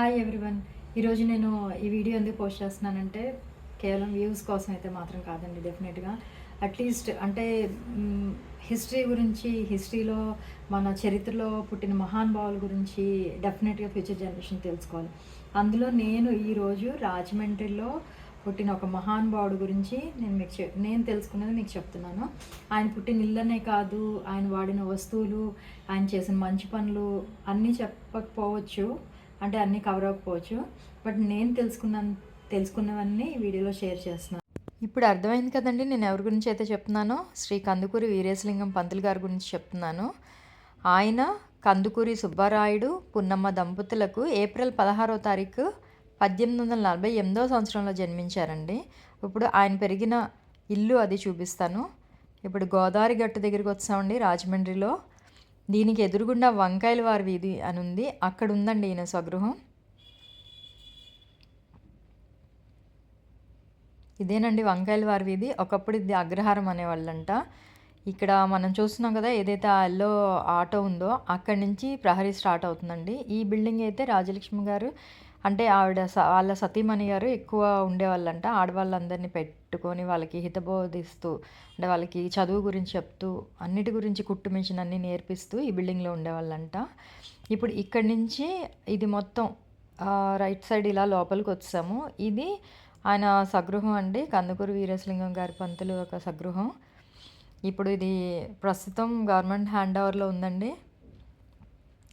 Hi everyone ఈరోజు నేను ఈ వీడియో ఎందుకు పోస్ట్ చేస్తున్నానంటే కేవలం వ్యూస్ కోసం అయితే మాత్రం కాదండి డెఫినెట్గా. అట్లీస్ట్ అంటే హిస్టరీ గురించి హిస్టరీలో మన చరిత్రలో పుట్టిన మహానుభావుల గురించి డెఫినెట్గా ఫ్యూచర్ జనరేషన్ తెలుసుకోవాలి. అందులో నేను ఈరోజు రాజమండ్రిలో పుట్టిన ఒక మహానుభావుడు గురించి నేను మీకు చె నేను తెలుసుకున్నది మీకు చెప్తున్నాను. ఆయన పుట్టిన ఇల్లనే కాదు ఆయన వాడిన వస్తువులు ఆయన చేసిన మంచి పనులు అన్నీ చెప్పకపోవచ్చు. అంటే అన్నీ కవర్ అవ్వకపోవచ్చు. బట్ నేను తెలుసుకున్న తెలుసుకున్నవన్నీ వీడియోలో షేర్ చేస్తున్నాను. ఇప్పుడు అర్థమైంది కదండి నేను ఎవరి గురించి అయితే చెప్తున్నానో? శ్రీ కందుకూరి వీరేశలింగం పంతులు గారి గురించి చెప్తున్నాను. ఆయన కందుకూరి సుబ్బారాయుడు పున్నమ్మ దంపతులకు ఏప్రిల్ పదహారో తారీఖు పద్దెనిమిది వందల నలభై ఎనిమిదో సంవత్సరంలో జన్మించారండి. ఇప్పుడు ఆయన పెరిగిన ఇల్లు అది చూపిస్తాను. ఇప్పుడు గోదావరి గట్టు దగ్గరికి వచ్చామండి రాజమండ్రిలో. దీనికి ఎదురుగుండా వంకాయల వారి వీధి అని ఉంది. అక్కడ ఉందండి ఈయన స్వగృహం. ఇదేనండి వంకాయల వారి వీధి ఒకప్పుడు ఇది అగ్రహారం అనేవాళ్ళంట. ఇక్కడ మనం చూస్తున్నాం కదా ఏదైతే ఆ ఎల్లో ఆటో ఉందో అక్కడి నుంచి ప్రహరీ స్టార్ట్ అవుతుందండి. ఈ బిల్డింగ్ అయితే రాజలక్ష్మి గారు అంటే ఆవిడ స వాళ్ళ సతీమణి గారు ఎక్కువ ఉండేవాళ్ళంట. ఆడవాళ్ళందరినీ పెట్టుకొని వాళ్ళకి హితబోధిస్తూ అంటే వాళ్ళకి చదువు గురించి చెప్తూ అన్నిటి గురించి కుట్టు మిషన్ అన్నీ నేర్పిస్తూ ఈ బిల్డింగ్లో ఉండేవాళ్ళంట. ఇప్పుడు ఇక్కడి నుంచి ఇది మొత్తం రైట్ సైడ్ ఇలా లోపలికి వచ్చాము. ఇది ఆయన సగృహం అండి. కందుకూరు వీరేశలింగం గారి పంతులు ఒక సగృహం. ఇప్పుడు ఇది ప్రస్తుతం గవర్నమెంట్ హ్యాండ్ ఓవర్లో ఉందండి.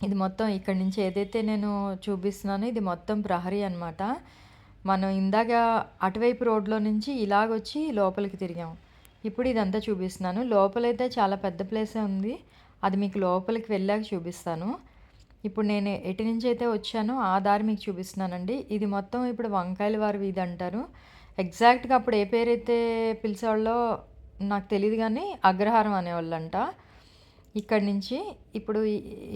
ఇది మొత్తం ఇక్కడి నుంచి ఏదైతే నేను చూపిస్తున్నానో ఇది మొత్తం ప్రహరీ అనమాట మనం ఇందాక అటువైపు రోడ్లో నుంచి ఇలాగొచ్చి లోపలికి తిరిగాం. ఇప్పుడు ఇదంతా చూపిస్తున్నాను. లోపలైతే చాలా పెద్ద ప్లేసే ఉంది. అది మీకు లోపలికి వెళ్ళాక చూపిస్తాను. ఇప్పుడు నేను ఎటు నుంచి అయితే వచ్చానో ఆ దారి మీకు చూపిస్తున్నానండి. ఇది మొత్తం ఇప్పుడు వంకాయల వారి వీధి అంటారు. ఎగ్జాక్ట్గా అప్పుడు ఏ పేరైతే పిలిచేవాళ్ళో నాకు తెలియదు కానీ అగ్రహారం అనేవాళ్ళంట. ఇక్కడి నుంచి ఇప్పుడు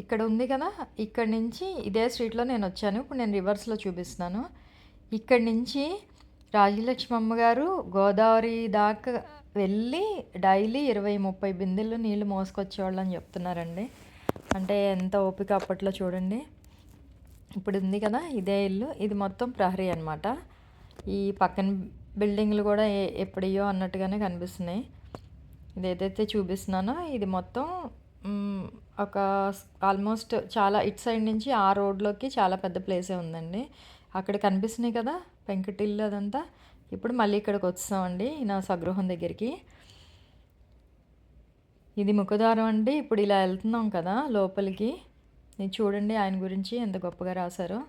ఇక్కడ ఉంది కదా ఇక్కడి నుంచి ఇదే స్ట్రీట్లో నేను వచ్చాను. ఇప్పుడు నేను రివర్స్లో చూపిస్తున్నాను. ఇక్కడి నుంచి రాజలక్ష్మి అమ్మగారు గోదావరి దాకా వెళ్ళి డైలీ ఇరవై ముప్పై బిందెలు నీళ్ళు మోసుకొచ్చేవాళ్ళు అని చెప్తున్నారండి. అంటే ఎంత ఓపిక అప్పట్లో చూడండి. ఇప్పుడు ఉంది కదా ఇదే ఇల్లు. ఇది మొత్తం ప్రహరీ అనమాట ఈ పక్కన బిల్డింగ్లు కూడా ఎప్పుడయ్యో అన్నట్టుగానే కనిపిస్తున్నాయి. ఇది ఏదైతే చూపిస్తున్నానో ఇది మొత్తం ఒక ఆల్మోస్ట్ చాలా ఇటు సైడ్ నుంచి ఆ రోడ్లోకి చాలా పెద్ద ప్లేసే ఉందండి. అక్కడ కనిపిస్తున్నాయి కదా పెంకటిల్లు అదంతా. ఇప్పుడు మళ్ళీ ఇక్కడికి వస్తామండి నా స్వగృహం దగ్గరికి. ఇది ముఖద్వారం అండి ఇప్పుడు ఇలా వెళ్తున్నాం కదా లోపలికి. ఇది చూడండి ఆయన గురించి ఎంత గొప్పగా రాశారో.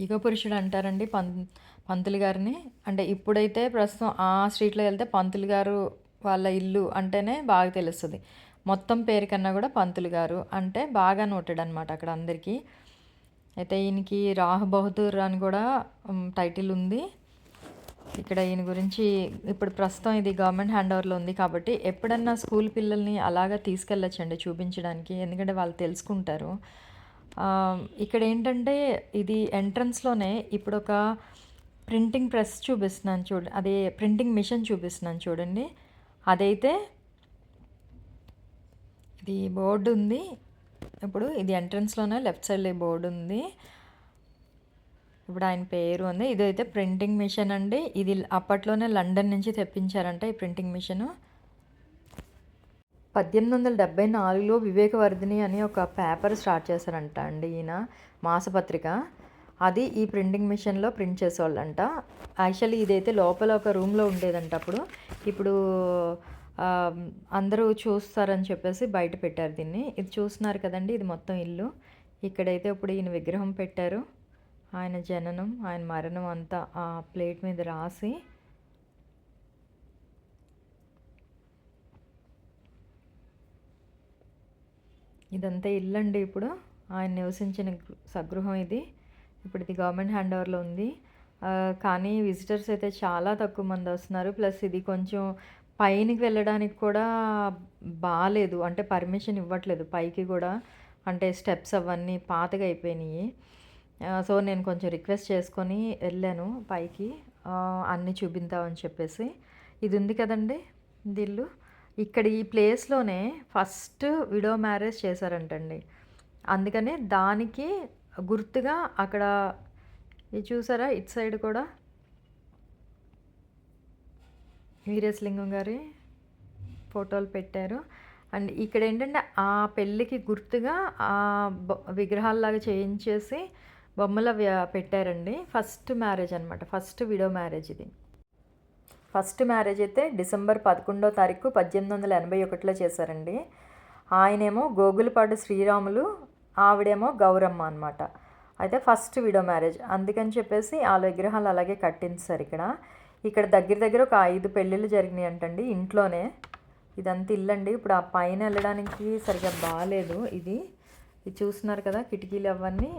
యుగపురుషుడు అంటారండి పం పంతులు గారిని. అంటే ఇప్పుడైతే ప్రస్తుతం ఆ స్ట్రీట్లో వెళ్తే పంతులు గారు వాళ్ళ ఇల్లు అంటేనే బాగా తెలుస్తుంది. మొత్తం పేరు కన్నా కూడా పంతులు గారు అంటే బాగా నోటెడ్ అనమాట అక్కడ అందరికీ. అయితే ఈయనకి రాహు బహదూర్ అని కూడా టైటిల్ ఉంది. ఇక్కడ ఈయన గురించి ఇప్పుడు ప్రస్తుతం ఇది గవర్నమెంట్ హ్యాండ్ ఓవర్లో ఉంది కాబట్టి ఎప్పుడన్నా స్కూల్ పిల్లల్ని అలాగా తీసుకెళ్ళచ్చండి చూపించడానికి ఎందుకంటే వాళ్ళు తెలుసుకుంటారు. ఇక్కడ ఏంటంటే ఇది ఎంట్రన్స్లోనే ఇప్పుడు ఒక ప్రింటింగ్ ప్రెస్ చూపిస్తున్నాను చూడ అదే ప్రింటింగ్ మిషన్ చూపిస్తున్నాను చూడండి. అదైతే ఇది బోర్డు ఉంది. ఇప్పుడు ఇది ఎంట్రన్స్లోనే లెఫ్ట్ సైడ్ బోర్డు ఉంది. ఇప్పుడు ఆయన పేరు ఉంది. ఇదైతే ప్రింటింగ్ మిషన్ అండి. ఇది అప్పట్లోనే లండన్ నుంచి తెప్పించారంట ఈ ప్రింటింగ్ మిషను. పద్దెనిమిది వందల డెబ్బై నాలుగులో వివేకవర్ధిని అని ఒక పేపర్ స్టార్ట్ చేశారంట అండి ఈయన మాసపత్రిక. అది ఈ ప్రింటింగ్ మిషన్లో ప్రింట్ చేసేవాళ్ళంట. యాక్చువల్లీ ఇదైతే లోపల ఒక రూమ్లో ఉండేదంట అప్పుడు. ఇప్పుడు అందరూ చూస్తారని చెప్పేసి బయట పెట్టారు దీన్ని. ఇది చూస్తున్నారు కదండి ఇది మొత్తం ఇల్లు. ఇక్కడైతే ఇప్పుడు ఈయన విగ్రహం పెట్టారు. ఆయన జననం ఆయన మరణం అంతా ఆ ప్లేట్ మీద రాసి ఇదంతా ఇల్లండి ఇప్పుడు. ఆయన నివసించిన సగృహం ఇది. ఇప్పుడు ఇది గవర్నమెంట్ హ్యాండ్ ఓవర్లో ఉంది కానీ విజిటర్స్ అయితే చాలా తక్కువ మంది వస్తున్నారు. ప్లస్ ఇది కొంచెం పైనకి వెళ్ళడానికి కూడా బాగాలేదు అంటే పర్మిషన్ ఇవ్వట్లేదు పైకి కూడా. అంటే స్టెప్స్ అవన్నీ పాతగా అయిపోయినాయి. సో నేను కొంచెం రిక్వెస్ట్ చేసుకొని వెళ్ళాను పైకి. అన్నీ చూపిద్దామని చెప్పేసి. ఇది ఉంది కదండి దిల్లు. ఇక్కడ ఈ ప్లేస్‌లోనే ఫస్ట్ విడో మ్యారేజ్ చేశారంటండి. అందుకనే దానికి గుర్తుగా అక్కడ ఇది చూసారా? ఇటు సైడ్ కూడా వీరేశలింగం గారి ఫోటోలు పెట్టారు. అండ్ ఇక్కడ ఏంటంటే ఆ పెళ్ళికి గుర్తుగా ఆ బొ విగ్రహాల్లాగా చేయించేసి బొమ్మలు పెట్టారండి. ఫస్ట్ మ్యారేజ్ అనమాట. ఫస్ట్ విడో మ్యారేజ్ ఇది. ఫస్ట్ మ్యారేజ్ అయితే డిసెంబర్ 11 తారీఖు 1881లో చేశారండి. ఆయనేమో గోగులపాడు శ్రీరాములు, ఆవిడేమో గౌరమ్మ అనమాట. అయితే ఫస్ట్ విడో మ్యారేజ్. అందుకని చెప్పేసి వాళ్ళ విగ్రహాలు అలాగే కట్టించారు ఇక్కడ. ఇక్కడ దగ్గర దగ్గర ఒక ఐదు పెళ్ళిళ్ళు జరిగినాయంటండి ఇంట్లోనే. ఇదంతా ఇల్లండి. ఇప్పుడు ఆ పైన వెళ్ళడానికి సరిగ్గా బాగాలేదు ఇది. ఇది చూస్తున్నారు కదా! కిటికీలు అవన్నీ.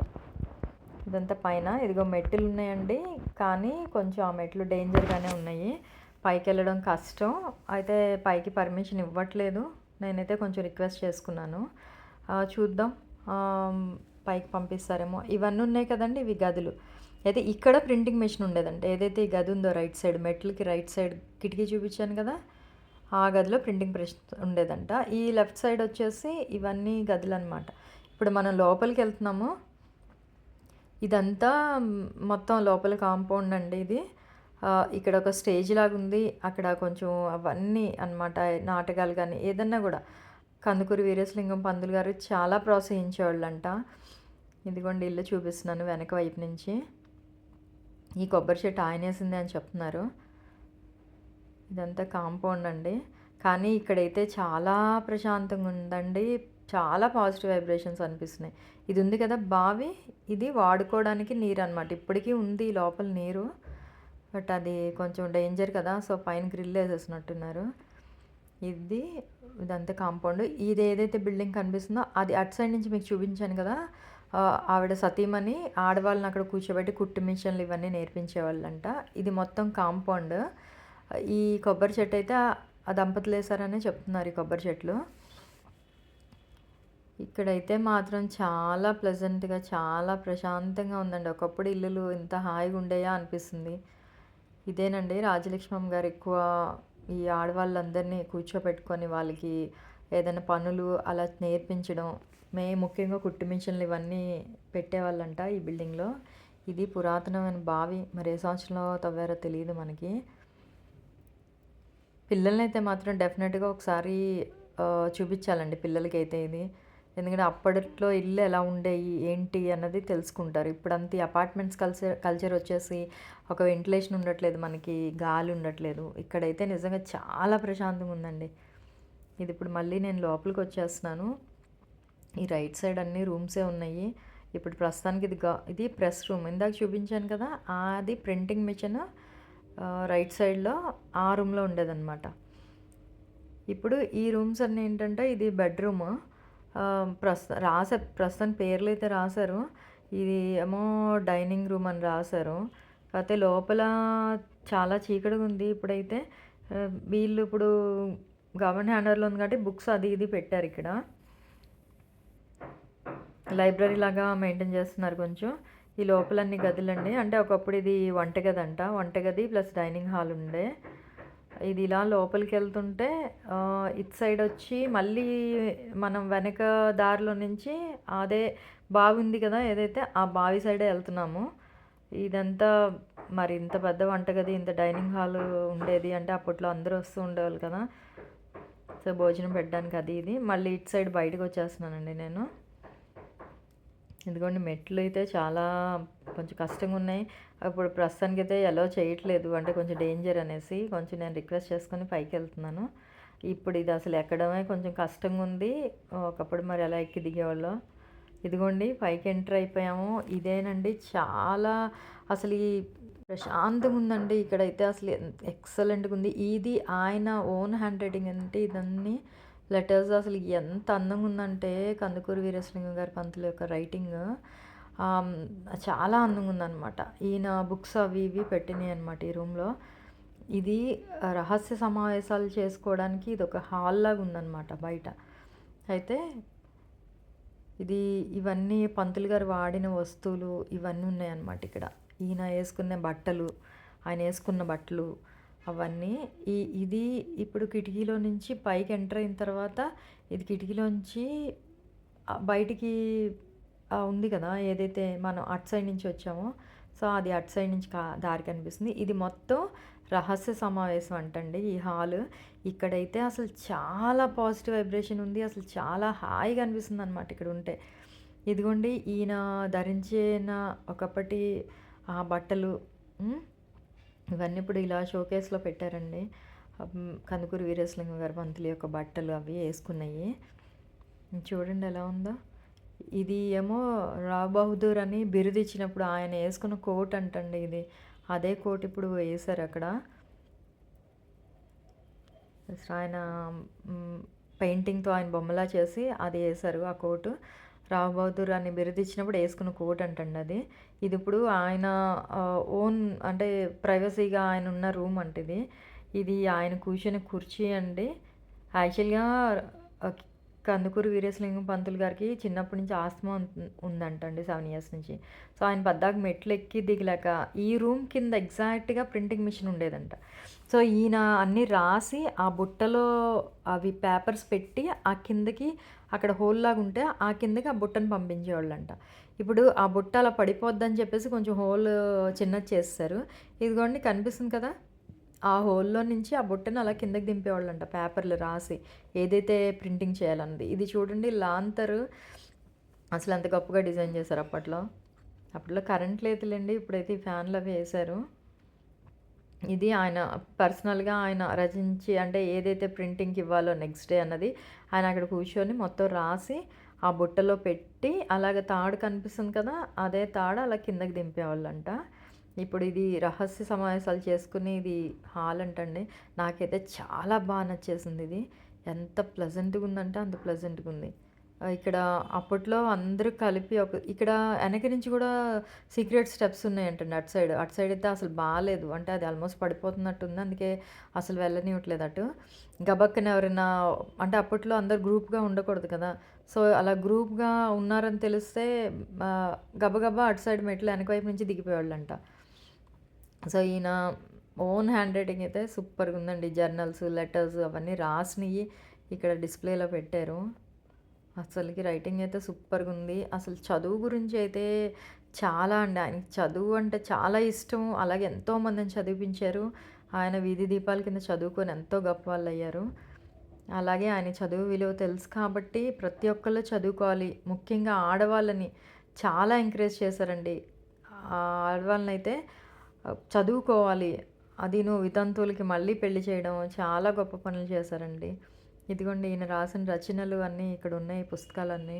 ఇదంతా పైన. ఇదిగో మెట్లు ఉన్నాయండి కానీ కొంచెం ఆ మెట్లు డేంజర్‌గానే ఉన్నాయి. పైకి వెళ్ళడం కష్టం. అయితే పైకి పర్మిషన్ ఇవ్వట్లేదు. నేనైతే కొంచెం రిక్వెస్ట్ చేసుకున్నాను. చూద్దాం. పైకి పంపిస్తారేమో. ఇవన్నీ ఉన్నాయి కదండి ఇవి గదులు. అయితే ఇక్కడ ప్రింటింగ్ మెషిన్ ఉండేదంట. ఏదైతే ఈ గది ఉందో రైట్ సైడ్ మెట్లకి రైట్ సైడ్ కిటికీ చూపించాను కదా! ఆ గదిలో ప్రింటింగ్ ప్రెస్ ఉండేదంట. ఈ లెఫ్ట్ సైడ్ వచ్చేసి ఇవన్నీ గదులు అనమాట ఇప్పుడు మనం లోపలికి వెళ్తున్నాము ఇదంతా మొత్తం లోపల కాంపౌండ్ అండి ఇది. ఇక్కడ ఒక స్టేజ్ లాగా ఉంది అక్కడ కొంచెం అవన్నీ అనమాట. నాటకాలు కానీ ఏదన్నా కూడా కందుకూరి వీరేశలింగం పందులు గారు చాలా ప్రోత్సహించేవాళ్ళంట. ఇదిగోండి ఇల్లు చూపిస్తున్నాను వెనక వైపు నుంచి. ఈ కొబ్బరి చెట్టు ఆయనేసింది అని చెప్తున్నారు. ఇదంతా కాంపౌండ్ అండి. కానీ ఇక్కడైతే చాలా ప్రశాంతంగా ఉందండి. చాలా పాజిటివ్ వైబ్రేషన్స్ అనిపిస్తున్నాయి. ఇది ఉంది కదా! బావి ఇది వాడుకోవడానికి నీరు అనమాట ఇప్పటికీ ఉంది లోపల నీరు. బట్ అది కొంచెం డేంజర్ కదా! సో, పైన గ్రిల్ వేసేసినట్టున్నారు ఇది ఇదంతా కాంపౌండ్. ఇది ఏదైతే బిల్డింగ్ కనిపిస్తుందో అది అటు సైడ్ నుంచి మీకు చూపించాను కదా! ఆవిడ సతీమణి ఆడవాళ్ళని అక్కడ కూర్చోబెట్టి కుట్టు మిషన్లు ఇవన్నీ నేర్పించేవాళ్ళంట. ఇది మొత్తం కాంపౌండ్. ఈ కొబ్బరి చెట్టు అయితే ఆ దంపతులు వేసారనే చెప్తున్నారు ఈ కొబ్బరి చెట్లు. ఇక్కడైతే మాత్రం చాలా ప్లెజెంట్‌గా చాలా ప్రశాంతంగా ఉందండి. ఒకప్పుడు ఇల్లులు ఇంత హాయిగా ఉండేయా అనిపిస్తుంది. ఇదేనండి రాజలక్ష్మమ్మ గారు ఎక్కువ ఈ ఆడవాళ్ళందరినీ కూర్చోపెట్టుకొని వాళ్ళకి ఏదైనా పనులు అలా నేర్పించడం. మే ముఖ్యంగా కుట్టు మిషన్లు ఇవన్నీ పెట్టేవాళ్ళంట ఈ బిల్డింగ్‌లో. ఇది పురాతనమైన బావి. మరి ఏ సంవత్సరంలో తవ్వారో తెలియదు మనకి. పిల్లలనైతే మాత్రం డెఫినెట్‌గా ఒకసారి చూపించాలండి పిల్లలకైతే ఇది. ఎందుకంటే అప్పట్లో ఇల్లు ఎలా ఉండేవి ఏంటి అన్నది తెలుసుకుంటారు. ఇప్పుడంతా అపార్ట్మెంట్స్ కల్చర్ కల్చర్ వచ్చేసి ఒక వెంటిలేషన్ ఉండట్లేదు మనకి. గాలి ఉండట్లేదు. ఇక్కడైతే నిజంగా చాలా ప్రశాంతంగా ఉందండి. ఇది ఇప్పుడు మళ్ళీ నేను లోపలికి వచ్చేస్తున్నాను ఈ రైట్ సైడ్ అన్ని రూమ్సే ఉన్నాయి. ఇప్పుడు ప్రస్తుతానికి ఇది గా ఇది ప్రెస్ రూమ్. ఇందాక చూపించాను కదా! అది ప్రింటింగ్ మిషన్ రైట్ సైడ్‌లో ఆ రూమ్‌లో ఉండేదన్నమాట ఇప్పుడు ఈ రూమ్స్ అన్నీ ఏంటంటే ఇది బెడ్రూమ్ ఆహ్, ప్రస్తు రాసారు ప్రస్తుతానికి పేర్లయితే రాశారు ఇది ఏమో డైనింగ్ రూమ్ అని రాశారు కాకపోతే లోపల చాలా చీకటిగా ఉంది ఇప్పుడైతే. వీళ్ళు ఇప్పుడు గవర్నమెంట్ హ్యాండర్లో ఉంది కాబట్టి బుక్స్ అది ఇది పెట్టారు ఇక్కడ లైబ్రరీ లాగా మెయింటైన్ చేస్తున్నారు కొంచెం. ఈ లోపలన్నీ గదులండి. అంటే ఒకప్పుడు ఇది వంటగదంట. వంటగది ప్లస్ డైనింగ్ హాల్ ఉండే. ఇది ఇలా లోపలికి వెళ్తుంటే ఇటు సైడ్ వచ్చి మళ్ళీ మనం వెనక దారిలో నుంచి అదే బావి ఉంది కదా! ఏదైతే ఆ బావి సైడే వెళ్తున్నాము ఇదంతా మరి ఇంత పెద్ద వంటగది, ఇంత డైనింగ్ హాల్ ఉండేది అంటే అప్పట్లో అందరూ వస్తూ ఉండేవాళ్ళు కదా! సో, భోజనం పెట్టడానికి అది ఇది. మళ్ళీ ఇటు సైడ్ బయటకు వచ్చేస్తున్నానండి నేను. ఎందుకంటే మెట్లు అయితే చాలా కొంచెం కష్టంగా ఉన్నాయి. ఇప్పుడు అయితే అలో చేయట్లేదు. అంటే కొంచెం డేంజర్ అనేసి కొంచెం నేను రిక్వెస్ట్ చేసుకొని పైకి వెళ్తున్నాను ఇప్పుడు ఇది అసలు ఎక్కడమే కొంచెం కష్టంగా ఉంది. ఒకప్పుడు మరి ఎలా ఎక్కి దిగేవాళ్ళో. ఇదిగోండి పైకి ఎంటర్ అయిపోయాము. ఇదేనండి చాలా అసలు ఈ ప్రశాంతంగా ఉందండి. ఇక్కడైతే అసలు ఎక్సలెంట్‌గా ఉంది. ఇది ఆయన ఓన్ హ్యాండ్ రైటింగ్ అంటే ఇదన్నీ లెటర్స్ అసలు ఎంత అందంగా ఉందంటే కందుకూరు వీరేశలింగం గారి పంతులు యొక్క రైటింగ్ చాలా అందంగా ఉందనమాట. ఈయన బుక్స్ అవి ఇవి పెట్టినాయి అనమాట ఈ రూమ్‌లో. ఇది రహస్య సమావేశాలు చేసుకోవడానికి ఇదొక హాల్ లాగా ఉందన్నమాట బయట. అయితే ఇది ఇవన్నీ పంతులు గారు వాడిన వస్తువులు ఇవన్నీ ఉన్నాయన్నమాట ఇక్కడ. ఈయన వేసుకునే బట్టలు, ఆయన వేసుకున్న బట్టలు, అవన్నీ. ఈ ఇది ఇప్పుడు కిటికీలో నుంచి పైకి ఎంటర్ అయిన తర్వాత ఇది కిటికీలోంచి బయటికి ఉంది కదా! ఏదైతే మనం అటు సైడ్ నుంచి వచ్చామో, సో, అది అటు సైడ్ నుంచి కా దారి కనిపిస్తుంది. ఇది మొత్తం రహస్య సమావేశం అంటండి ఈ హాలు. ఇక్కడైతే అసలు చాలా పాజిటివ్ వైబ్రేషన్ ఉంది. అసలు చాలా హాయిగా అనిపిస్తుంది అనమాట ఇక్కడ ఉంటే ఇదిగోండి ఈయన ధరించిన ఒకప్పటి ఆ బట్టలు ఇవన్నీ ఇప్పుడు ఇలా షోకేస్‌లో పెట్టారండి. హ్మ్. కందుకూరి వీరేశలింగం గారి పంతులు యొక్క బట్టలు అవి వేసుకున్నాయి చూడండి ఎలా ఉందో. ఇది ఏమో రాబహదూర్ బహదూర్ అని బిరుదిచ్చినప్పుడు ఆయన వేసుకున్న కోట్ అంటండి ఇది. అదే కోట్ ఇప్పుడు వేశారు అక్కడ ఆయన పెయింటింగ్‌తో ఆయన బొమ్మలా చేసి అది వేశారు ఆ కోటు. రావుబహదూర్ అని బిరుదిచ్చినప్పుడు వేసుకున్న కోట్ అంటండి అది. ఇది ఇప్పుడు ఆయన ఓన్ అంటే ప్రైవసీగా ఆయన ఉన్న రూమ్ అంటే ఇది. ఇది ఆయన కూర్చొని కుర్చీ అండి. యాక్చువల్‌గా కందుకూరి వీరేశలింగం పంతులు గారికి చిన్నప్పటి నుంచి ఆస్తమా ఉందంటండి సెవెన్ ఇయర్స్ నుంచి. సో, ఆయన బద్దాక మెట్లు ఎక్కి దిగలేక ఈ రూమ్ కింద ఎగ్జాక్ట్‌గా ప్రింటింగ్ మిషన్ ఉండేదంట. సో, ఈయన అన్నీ రాసి ఆ బుట్టలో అవి పేపర్స్ పెట్టి ఆ కిందకి అక్కడ హోల్‌లాగా ఉంటే ఆ కిందకి ఆ బుట్టను పంపించేవాళ్ళంట. ఇప్పుడు ఆ బుట్ట అలా పడిపోద్దని చెప్పేసి కొంచెం హోల్ చిన్నది చేస్తారు ఇదిగోండి కనిపిస్తుంది కదా! ఆ హోల్‌లో నుంచి ఆ బుట్టను అలా కిందకి దింపేవాళ్ళంట పేపర్‌లు రాసి. ఏదైతే ప్రింటింగ్ చేయాలన్నది. ఇది చూడండి లాంతరు అసలు ఎంత గొప్పగా డిజైన్ చేశారు అప్పట్లో. అప్పట్లో కరెంట్ లేదులేండి ఇప్పుడైతే ఈ ఫ్యాన్‌లు అవి వేశారు ఇది ఆయన పర్సనల్‌గా ఆయన రచించి అంటే ఏదైతే ప్రింటింగ్‌కి ఇవ్వాలో నెక్స్ట్ డే అన్నది ఆయన అక్కడ కూర్చొని మొత్తం రాసి ఆ బుట్టలో పెట్టి అలాగ తాడు కనిపిస్తుంది కదా! అదే తాడు అలా కిందకి దింపేవాళ్ళంట. ఇప్పుడు ఇది రహస్య సమావేశాలు చేసుకునే ఇది హాల్ అంటండి. నాకైతే చాలా బాగా నచ్చేసింది ఇది. ఎంత ప్లజెంట్గా ఉందంటే అంత ప్లెజెంట్‌గా ఉంది. ఇక్కడ అప్పట్లో అందరూ కలిపి ఒక ఇక్కడ వెనక నుంచి కూడా సీక్రెట్ స్టెప్స్ ఉన్నాయంటండి అటు సైడ్. అటు సైడ్ అయితే అసలు బాగాలేదు అంటే అది ఆల్మోస్ట్ పడిపోతున్నట్టుంది. అందుకే అసలు వెళ్ళనివ్వట్లేదు అటు. గబక్కన ఎవరైనా అంటే అప్పట్లో అందరు గ్రూప్‌గా ఉండకూడదు కదా! సో, అలా గ్రూప్‌గా ఉన్నారని తెలిస్తే గబగబా అటు సైడ్ మెట్లు వెనక వైపు నుంచి దిగిపోయేవాళ్ళంట. సో, ఈయన ఓన్ హ్యాండ్ రైటింగ్ అయితే సూపర్‌గా ఉందండి. జర్నల్స్, లెటర్స్ అవన్నీ రాసినవి ఇక్కడ డిస్‌ప్లేలో పెట్టారు. అసలుకి రైటింగ్ అయితే సూపర్‌గా ఉంది. అసలు చదువు గురించి అయితే చాలా అండి. ఆయనకి చదువు అంటే చాలా ఇష్టం. అలాగే ఎంతో మందిని ఆయన వీధి దీపాల కింద చదువుకొని ఎంతో గొప్ప వాళ్ళు అయ్యారు అలాగే ఆయన చదువు విలువ తెలుసు కాబట్టి ప్రతి ఒక్కళ్ళు చదువుకోవాలి. ముఖ్యంగా ఆడవాళ్ళని చాలా ఎంకరేజ్ చేశారండి. ఆడవాళ్ళని అయితే చదువుకోవాలి అది నువ్వు వితంతువులకి మళ్ళీ పెళ్ళి చేయడం చాలా గొప్ప పనులు చేశారండి. ఇదిగోండి ఈయన రాసిన రచనలు అన్నీ ఇక్కడ ఉన్నాయి పుస్తకాలన్నీ.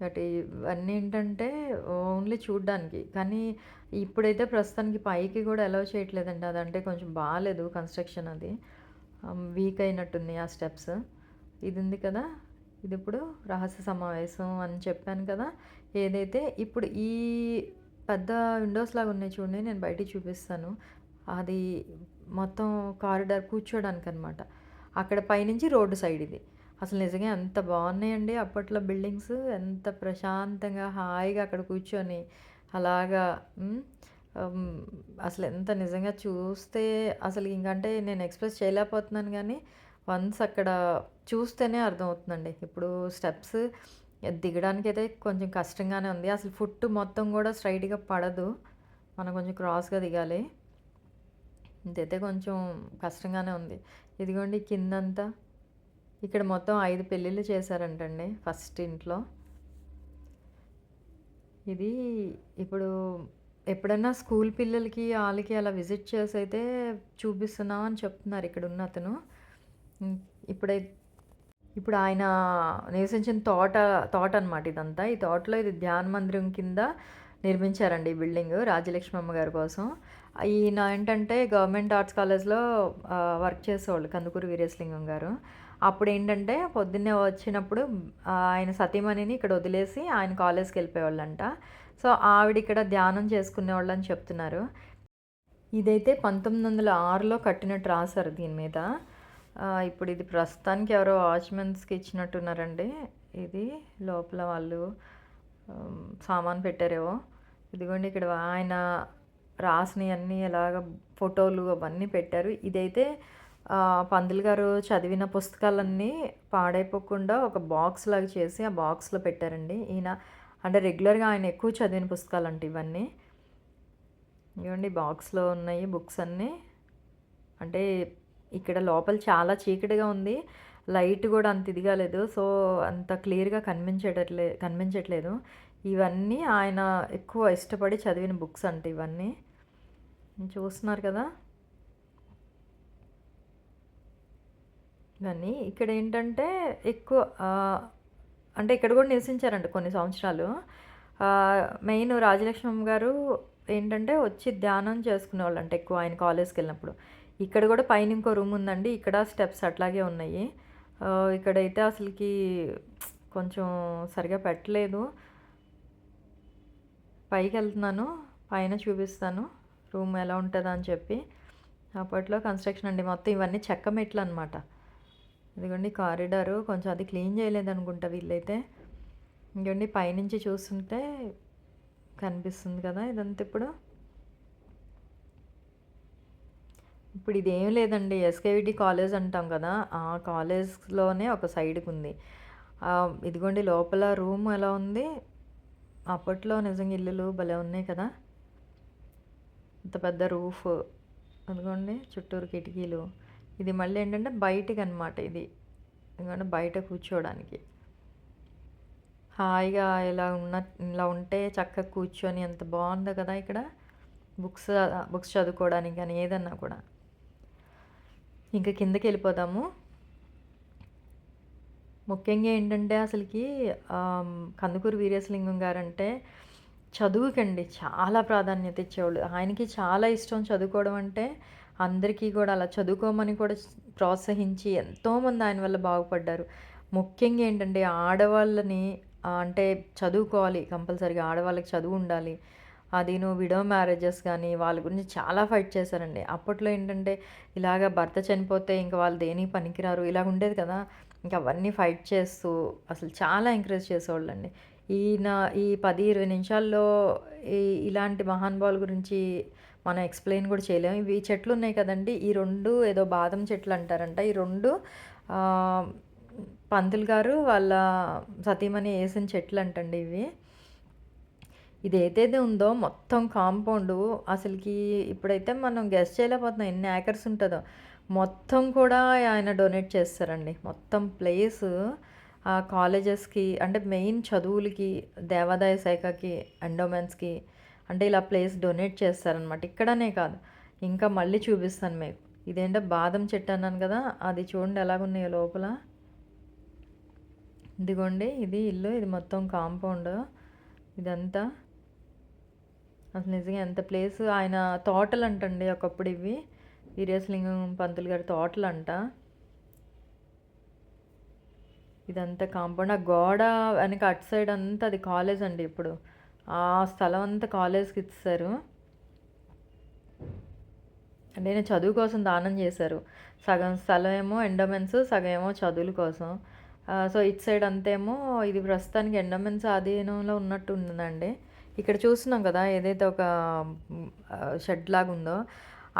బట్ ఇవన్నీ ఏంటంటే ఓన్లీ చూడ్డానికి. కానీ ఇప్పుడైతే ప్రస్తుతానికి పైకి కూడా అలౌ చేయట్లేదండి. అదంటే కొంచెం బాగాలేదు కన్‌స్ట్రక్షన్ అది. వీక్ అయినట్టుంది ఆ స్టెప్స్. ఇది ఉంది కదా! ఇది ఇప్పుడు రహస్య సమావేశం అని చెప్పాను కదా! ఏదైతే ఇప్పుడు ఈ పెద్ద విండోస్ లాగా ఉన్నాయి చూడండి. నేను బయటికి చూపిస్తాను. అది మొత్తం కారిడార్ కూర్చోడానికనమాట. అక్కడ పైనుంచి రోడ్డు సైడ్ ఇది. అసలు నిజంగా ఎంత బాగున్నాయండి అప్పట్లో బిల్డింగ్స్. ఎంత ప్రశాంతంగా హాయిగా అక్కడ కూర్చొని అలాగా అసలు ఎంత నిజంగా చూస్తే అసలు ఇంకంటే నేను ఎక్స్‌ప్రెస్ చేయలేకపోతున్నాను కానీ వన్స్ అక్కడ చూస్తేనే అర్థమవుతుందండి. ఇప్పుడు స్టెప్స్ దిగడానికి అయితే కొంచెం కష్టంగానే ఉంది. అసలు ఫుట్ మొత్తం కూడా స్ట్రైట్గా పడదు. మనం కొంచెం క్రాస్‌గా దిగాలి. ఇదైతే కొంచెం కష్టంగానే ఉంది. ఇదిగోండి కిందంతా ఇక్కడ మొత్తం ఐదు పెళ్ళిళ్ళు చేశారంటండి ఫస్ట్ ఇంట్లో. ఇది ఇప్పుడు ఎప్పుడన్నా స్కూల్ పిల్లలకి వాళ్ళకి అలా విజిట్ చేసి అయితే చూపిస్తున్నాం అని చెప్తున్నారు ఇక్కడ ఉన్న అతను ఇప్పుడైతే ఇప్పుడు ఆయన నివసించిన తోట తోట అనమాట ఇదంతా. ఈ తోటలో ఇది ధ్యాన మందిరం కింద నిర్మించారండి ఈ బిల్డింగ్ రాజలక్ష్మమ్మ గారి కోసం. ఈయన ఏంటంటే గవర్నమెంట్ ఆర్ట్స్ కాలేజ్‌లో వర్క్ చేసేవాళ్ళు కందుకూరు వీరేశలింగం గారు. అప్పుడు ఏంటంటే పొద్దున్నే వచ్చినప్పుడు ఆయన సతీమణిని ఇక్కడ వదిలేసి ఆయన కాలేజ్కి వెళ్ళిపోయేవాళ్ళంట సో, ఆవిడ ఇక్కడ ధ్యానం చేసుకునేవాళ్ళని చెప్తున్నారు. ఇదైతే 1906లో కట్టినట్టు రాశారు దీని మీద. ఇప్పుడు ఇది ప్రస్తుతానికి ఎవరో వాచ్‌మెన్స్‌కి ఇచ్చినట్టున్నారండి. ఇది లోపల వాళ్ళు సామాన్ సామాను పెట్టారేమో. ఇదిగోండి ఇక్కడ ఆయన రాసినవన్నీ ఎలాగ ఫోటోలు అవన్నీ పెట్టారు. ఇదైతే పందిల్ గారు చదివిన పుస్తకాలన్నీ పాడైపోకుండా ఒక బాక్స్ లాగా చేసి ఆ బాక్స్‌లో పెట్టారండి. ఈయన అంటే రెగ్యులర్‌గా ఆయన ఎక్కువ చదివిన పుస్తకాలు అంటే ఇవన్నీ. ఇగోండి బాక్స్‌లో ఉన్నాయి బుక్స్ అన్నీ. అంటే ఇక్కడ లోపల చాలా చీకటిగా ఉంది. లైట్ కూడా అంత ఇదిగా లేదు. సో, అంత క్లియర్‌గా కనిపించేటట్లే కనిపించట్లేదు. ఇవన్నీ ఆయన ఎక్కువ ఇష్టపడి చదివిన బుక్స్ అంట ఇవన్నీ. చూస్తున్నారు కదా! ఇవన్నీ. ఇక్కడ ఏంటంటే ఎక్కువ అంటే ఇక్కడ కూడా నివసించారంట కొన్ని సంవత్సరాలు. మెయిన్ రాజలక్ష్మమ్మ గారు ఏంటంటే వచ్చి ధ్యానం చేసుకునేవాళ్ళంట ఎక్కువ ఆయన కాలేజ్కి వెళ్ళినప్పుడు ఇక్కడ కూడా పైన ఇంకో రూమ్ ఉందండి. ఇక్కడ స్టెప్స్ అట్లాగే ఉన్నాయి. ఇక్కడైతే అసలకి కొంచెం సరిగ్గా పెట్టలేదు. పైకెళ్తున్నాను. పైన చూపిస్తాను. రూమ్ ఎలా ఉంటుంది అని చెప్పి. అప్పట్లో కన్‌స్ట్రక్షన్ అండి. మొత్తం ఇవన్నీ చెక్క మెట్లు అనమాట ఇదిగోండి కారిడారు. కొంచెం అది క్లీన్ చేయలేదనుకుంటా వీళ్ళైతే. ఇగోండి పైనుంచి చూస్తుంటే కనిపిస్తుంది కదా! ఇదంతా ఇప్పుడు. ఇప్పుడు ఇదేం లేదండి. ఎస్‌కేవిటి కాలేజ్ అంటాం కదా! ఆ కాలేజ్‌లోనే ఒక సైడ్కి ఉంది ఇదిగోండి లోపల రూమ్ ఎలా ఉంది. అప్పట్లో నిజంగా ఇల్లులు భలే ఉన్నాయి కదా! ఇంత పెద్ద రూఫ్. అదిగోండి చుట్టూరు కిటికీలు. ఇది మళ్ళీ ఏంటంటే బయటికనమాట ఇది. ఎందుకంటే బయట కూర్చోవడానికి. హాయిగా ఇలా ఉన్న ఇలా ఉంటే చక్కగా కూర్చొని ఎంత బాగుందో కదా ఇక్కడ. బుక్స్ బుక్స్ చదువుకోవడానికి కానీ ఏదన్నా కూడా. ఇంక కిందకెళ్ళిపోదాము. ముఖ్యంగా ఏంటంటే అసలకి కందుకూరు వీరేశలింగం గారంటే చదువుకండి చాలా ప్రాధాన్యత ఇచ్చేవాళ్ళు. ఆయనకి చాలా ఇష్టం చదువుకోవడం అంటే. అందరికీ కూడా అలా చదువుకోమని కూడా ప్రోత్సహించి ఎంతోమంది ఆయన వల్ల బాగుపడ్డారు. ముఖ్యంగా ఏంటంటే ఆడవాళ్ళని అంటే చదువుకోవాలి కంపల్సరీగా ఆడవాళ్ళకి చదువు ఉండాలి అదీను విడో మ్యారేజెస్ కానీ వాళ్ళ గురించి చాలా ఫైట్ చేశారండి. అప్పట్లో ఏంటంటే ఇలాగ భర్త చనిపోతే ఇంక వాళ్ళు దేనికి పనికిరారు ఇలాగ ఉండేది కదా! ఇంకా అవన్నీ ఫైట్ చేస్తూ అసలు చాలా ఎంకరేజ్ చేసేవాళ్ళండి. ఈయన ఈ పది ఇరవై నిమిషాల్లో ఈ ఇలాంటి మహానుభావుల గురించి మనం ఎక్స్‌ప్లెయిన్ కూడా చేయలేం. ఇవి చెట్లు ఉన్నాయి కదండి ఈ రెండు ఏదో బాదం చెట్లు అంటారంట. ఈ రెండు పంతులు గారు వాళ్ళ సతీమణి వేసిన చెట్లు అంటండి ఇవి. ఇది ఏదైతే ఉందో మొత్తం కాంపౌండు అసలుకి ఇప్పుడైతే మనం గెస్ట్ చేయలేకపోతున్నాం ఎన్ని యాకర్స్ ఉంటుందో మొత్తం కూడా ఆయన డొనేట్ చేస్తారండి. మొత్తం ప్లేస్ ఆ కాలేజెస్‌కి అంటే మెయిన్ చదువులకి, దేవాదాయ శాఖకి, ఎండోమెన్స్కి అంటే ఇలా ప్లేస్ డొనేట్ చేస్తారనమాట. ఇక్కడనే కాదు. ఇంకా మళ్ళీ చూపిస్తాను మీకు. ఇదేంటో బాదం చెట్టు అన్నాను కదా! అది చూడండి ఎలాగున్నాయో లోపల. ఇదిగోండి ఇది ఇల్లు. ఇది మొత్తం కాంపౌండ్. ఇదంతా. అసలు నిజంగా ఎంత ప్లేస్ ఆయన తోటలు అంటండి ఒకప్పుడు ఇవి. వీరేశలింగం పంతులు గారి తోటలంట. ఇదంతా కాంపౌండ్. ఆ గోడ వెనక అటు సైడ్ అంతా అది కాలేజ్ అండి ఇప్పుడు. ఆ స్థలం అంతా కాలేజ్‌కి ఇచ్చేసారు. అంటే నేను చదువు కోసం దానం చేశారు. సగం స్థలం ఏమో ఎండోమెన్స్ సగం ఏమో చదువుల కోసం. సో ఇటు సైడ్ అంతేమో ఇది ప్రస్తుతానికి ఎండోమెన్స్ ఆధీనంలో ఉన్నట్టు ఉందండి. ఇక్కడ చూస్తున్నాం కదా! ఏదైతే ఒక షెడ్ లాగుందో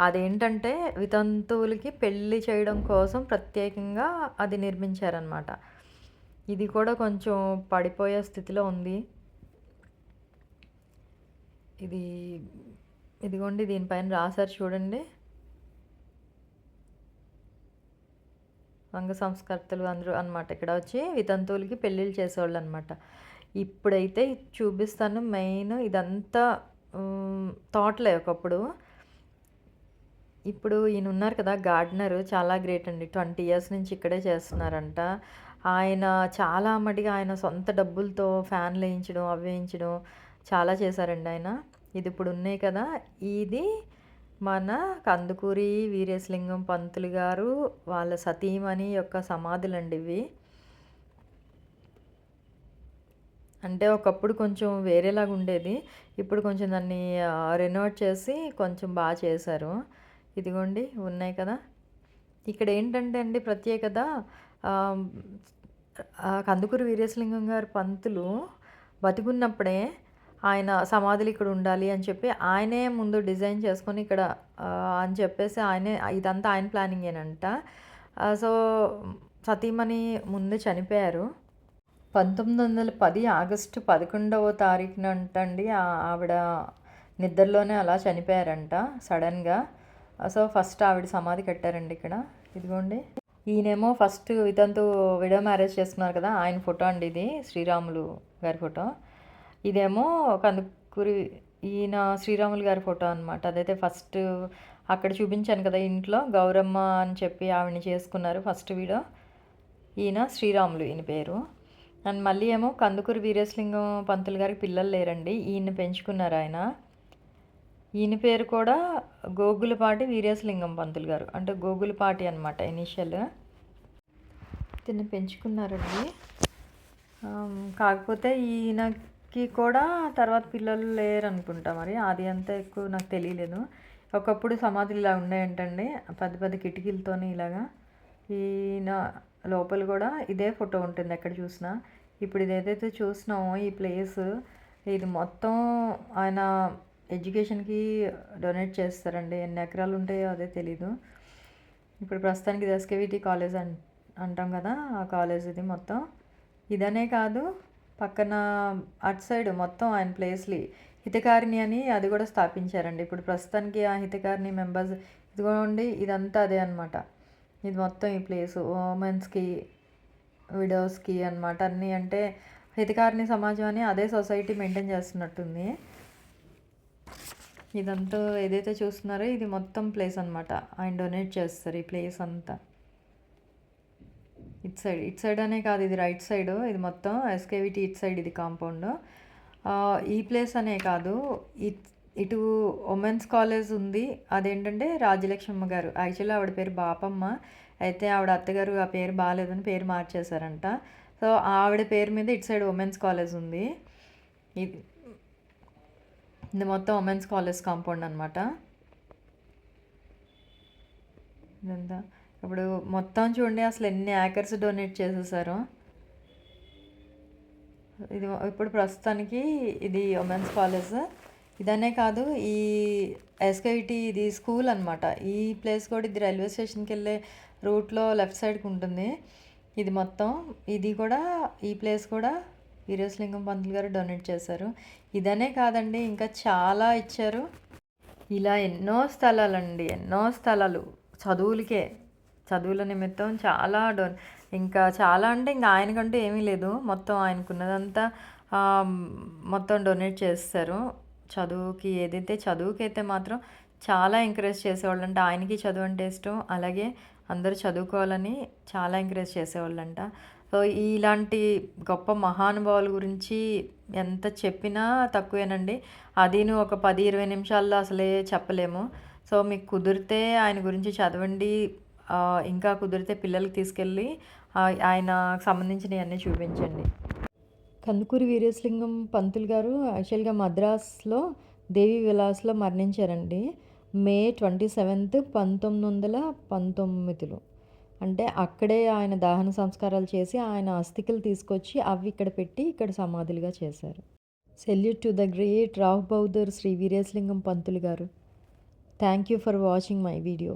అదేంటంటే వితంతువులకి పెళ్ళి చేయడం కోసం ప్రత్యేకంగా అది నిర్మించారనమాట. ఇది కూడా కొంచెం పడిపోయే స్థితిలో ఉంది. ఇది ఇదిగోండి దీనిపైన రాసారు చూడండి. రంగ సంస్కర్తలు అందరూ అనమాట. ఇక్కడ వచ్చి వితంతువులకి పెళ్ళిళ్ళు చేసేవాళ్ళనమాట. ఇప్పుడైతే చూపిస్తాను మెయిన్ ఇదంతా తోటలే ఒకప్పుడు. ఇప్పుడు ఈయన ఉన్నారు కదా! గార్డెనర్ చాలా గ్రేట్ అండి. 20 ఇయర్స్ నుంచి ఇక్కడే చేస్తున్నారంట. ఆయన చాలా మటుగా ఆయన సొంత డబ్బులతో ఫ్యాన్‌లేయించడం, అవి వేయించడం చాలా చేశారండి ఆయన. ఇది ఇప్పుడు ఉన్నాయి కదా! ఇది మన కందుకూరి వీరేశలింగం పంతులు గారు వాళ్ళ సతీమణి యొక్క సమాధులండి ఇవి. అంటే ఒకప్పుడు కొంచెం వేరేలాగా ఉండేది. ఇప్పుడు కొంచెం దాన్ని రెనోవేట్ చేసి కొంచెం బాగా చేశారు. ఇదిగోండి ఉన్నాయి కదా! ఇక్కడ ఏంటంటే అండి ప్రత్యేకత కందుకూరు వీరేశలింగం గారు పంతులు బతికున్నప్పుడే ఆయన సమాధులు ఇక్కడ ఉండాలి అని చెప్పి ఆయనే ముందు డిజైన్ చేసుకొని ఇక్కడ అని చెప్పేసి ఆయనే ఇదంతా ఆయన ప్లానింగేనంట ఏనంట సో సతీమణి ముందు చనిపోయారు పంతొమ్మిది వందల పది ఆగస్టు పదకొండవ తారీఖున అంటండి ఆవిడ నిద్రలోనే అలా చనిపోయారంట సడన్గా. సో ఫస్ట్ ఆవిడ సమాధి కట్టారండి ఇక్కడ. ఇదిగోండి. ఈయనేమో ఫస్ట్ ఇతంతు విడో మ్యారేజ్ చేసుకున్నారు కదా ఆయన ఫోటో అండి ఇది శ్రీరాములు గారి ఫోటో. ఇదేమో కందుకూరి ఈయన శ్రీరాములు గారి ఫోటో అనమాట అదైతే ఫస్ట్ అక్కడ చూపించాను కదా ఇంట్లో గౌరమ్మ అని చెప్పి ఆవిడని చేసుకున్నారు ఫస్ట్ వీడియో. ఈయన శ్రీరాములు ఈయన పేరు. అండ్ మళ్ళీ ఏమో కందుకూరు వీరేశలింగం పంతులు గారికి పిల్లలు లేరండి. ఈయన పెంచుకున్నారు ఆయన. ఈయన పేరు కూడా గోగులపాటి వీరేశలింగం పంతులు గారు. అంటే గోగులపాటి అనమాట ఇనిషియల్. దీన్ని పెంచుకున్నారండి. కాకపోతే ఈయనకి కూడా తర్వాత పిల్లలు లేరు అనుకుంటా మరి. అది అంత ఎక్కువ నాకు తెలియలేదు. ఒకప్పుడు సమాధులు ఇలా ఉన్నాయంటండి. పెద్ద పెద్ద కిటికీలతోని ఇలాగా. ఈయన లోపల కూడా ఇదే ఫోటో ఉంటుంది ఎక్కడ చూసినా. ఇప్పుడు ఇది ఏదైతే చూసినామో ఈ ప్లేస్ ఇది మొత్తం ఆయన ఎడ్యుకేషన్కి డొనేట్ చేస్తారండి. ఎన్ని ఎకరాలు ఉంటాయో అదే తెలీదు. ఇప్పుడు ప్రస్తుతానికి ఇది ఎస్కేవిటీ కాలేజ్ అం అంటాం కదా ఆ కాలేజ్ ఇది మొత్తం. ఇదనే కాదు పక్కన అటు సైడ్ మొత్తం ఆయన ప్లేస్లి. హితకారిణి అని అది కూడా స్థాపించారండి. ఇప్పుడు ప్రస్తుతానికి ఆ హితకారిణి మెంబర్స్ ఇదిగోండి ఇదంతా అదే అనమాట ఇది మొత్తం ఈ ప్లేస్ ఉమెన్స్కి విడోస్కి అనమాట అన్నీ అంటే హితకారిణి సమాజం అని అదే సొసైటీ మెయింటైన్ చేస్తున్నట్టుంది. ఇదంతా ఏదైతే చూస్తున్నారో ఇది మొత్తం ప్లేస్ అనమాట ఆయన డొనేట్ చేస్తారు ఈ ప్లేస్ అంతా. ఇట్ సైడ్ ఇట్ సైడ్ అనే కాదు ఇది రైట్ సైడ్. ఇది మొత్తం ఎస్కేవిటి ఇట్ సైడ్ ఇది కాంపౌండ్. ఈ ప్లేస్ అనే కాదు ఇట్ ఇటు ఉమెన్స్ కాలేజ్ ఉంది. అదేంటంటే రాజలక్ష్మమ్మ గారు. యాక్చువల్లీ ఆవిడ పేరు బాపమ్మ. అయితే ఆవిడ అత్తగారు ఆ పేరు బాగాలేదని పేరు మార్చేశారంట. సో ఆవిడ పేరు మీద ఇటు సైడ్ ఉమెన్స్ కాలేజ్ ఉంది. ఇది ఇది మొత్తం ఉమెన్స్ కాలేజ్ కాంపౌండ్ అనమాట ఇదంతా. ఇప్పుడు మొత్తం చూడండి అసలు ఎన్ని యాకర్స్ డొనేట్ చేసేసారో. ఇది ఇప్పుడు ప్రస్తుతానికి ఇది ఉమెన్స్ కాలేజ్ ఇదనే కాదు ఈ ఎస్కేఐటి ఇది స్కూల్ అనమాట ఈ ప్లేస్ కూడా ఇది రైల్వే స్టేషన్కి వెళ్ళే రూట్లో లెఫ్ట్ సైడ్కి ఉంటుంది. ఇది మొత్తం ఇది కూడా ఈ ప్లేస్ కూడా వీరేశలింగం పంతులు గారు డొనేట్ చేశారు. ఇదనే కాదండి ఇంకా చాలా ఇచ్చారు. ఇలా ఎన్నో స్థలాలండి ఎన్నో స్థలాలు. చదువులకే చదువుల నిమిత్తం చాలా డొ ఇంకా చాలా అంటే ఇంకా ఆయనకంటూ ఏమీ లేదు. మొత్తం ఆయనకున్నదంతా మొత్తం డొనేట్ చేస్తారు చదువుకి ఏదైతే చదువుకైతే మాత్రం చాలా ఎంకరేజ్ చేసేవాళ్ళు అంటే ఆయనకి చదువు అంటే ఇష్టం. అలాగే అందరూ చదువుకోవాలని చాలా ఎంకరేజ్ చేసేవాళ్ళంట. సో ఇలాంటి గొప్ప మహానుభావుల గురించి ఎంత చెప్పినా తక్కువేనండి. అదిను ఒక పది ఇరవై నిమిషాల్లో అసలే చెప్పలేము. సో మీకు కుదిరితే ఆయన గురించి చదవండి. ఇంకా కుదిరితే పిల్లలకి తీసుకెళ్ళి ఆ, ఆయనకు సంబంధించినవన్నీ చూపించండి. కందుకూరి వీరేశలింగం పంతులు గారు యాక్చువల్గా మద్రాస్లో దేవి విలాస్లో మరణించారండి. మే ట్వంటీ సెవెంత్ పంతొమ్మిది వందల పంతొమ్మిదిలో. అంటే అక్కడే ఆయన దహన సంస్కారాలు చేసి ఆయన అస్థికలు తీసుకొచ్చి అవి ఇక్కడ పెట్టి ఇక్కడ సమాధులుగా చేశారు. Salute to the great Rao Bahadur Shri Veeresalingam Pantulu garu. Thank you for watching my video.